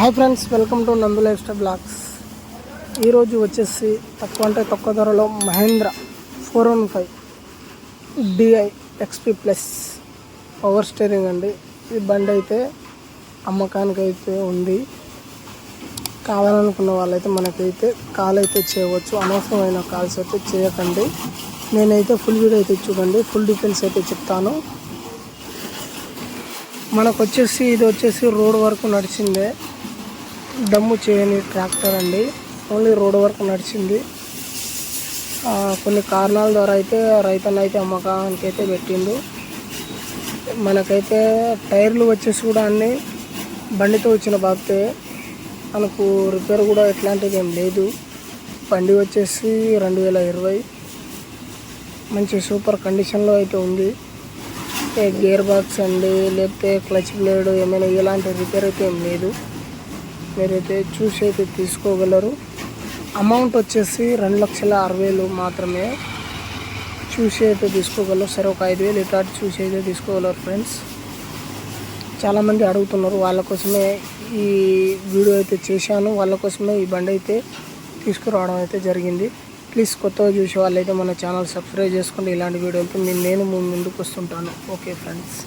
Hi friends welcome to Nandu lifestyle blogs ఈరోజు వచ్చేసి తక్కువ అంటే తక్కువ ధరలో Mahindra four one five DI XP plus power steering అండి. ఈ బండి అయితే అమ్మకానికి అయితే ఉంది. కావాలనుకున్న వాళ్ళైతే మనకైతే కాల్ అయితే చేయవచ్చు. అనవసరమైన కాల్స్ అయితే చేయకండి. నేనైతే ఫుల్ వీడియో అయితే చూడండి. ఫుల్ డీటెయిల్స్ అయితే చెప్తాను. మనకు వచ్చేసి ఇది వచ్చేసి రోడ్ వరకు నడిచిందే. దమ్ము చేయని ట్రాక్టర్ అండి. ఓన్లీ రోడ్ వరకు నడిచింది. కొన్ని కారణాల ద్వారా అయితే రైతన్న అయితే అమ్మకానికి అయితే పెట్టిండు. మనకైతే టైర్లు వచ్చేసి కూడా అన్ని బండితో వచ్చిన బాబతే మనకు రిపేర్ కూడా ఎట్లాంటిది ఏం లేదు. బండి వచ్చేసి రెండు వేల ఇరవై. మంచి సూపర్ కండిషన్లో అయితే ఉంది. గేర్ బాక్స్ అండి లేకపోతే క్లచ్ బ్లేడ్ ఏమైనా ఇలాంటి రిపేర్ అయితే ఏం లేదు. మీరైతే చూసి అయితే తీసుకోగలరు. అమౌంట్ వచ్చేసి రెండు లక్షల అరవై వేలు మాత్రమే చూసి అయితే తీసుకోగలరు. సరే ఒక ఐదు వేలు ఇటాటి చూసి అయితే తీసుకోగలరు ఫ్రెండ్స్. చాలామంది అడుగుతున్నారు వాళ్ళ కోసమే ఈ వీడియో అయితే చేశాను. వాళ్ళ కోసమే ఈ బండి అయితే తీసుకురావడం అయితే జరిగింది. ప్లీజ్ కొత్తగా చూసే వాళ్ళైతే మన ఛానల్ సబ్స్క్రైబ్ చేసుకోండి. ఇలాంటి వీడియోలతో నేను నేను ముందుకు వస్తుంటాను. Okay friends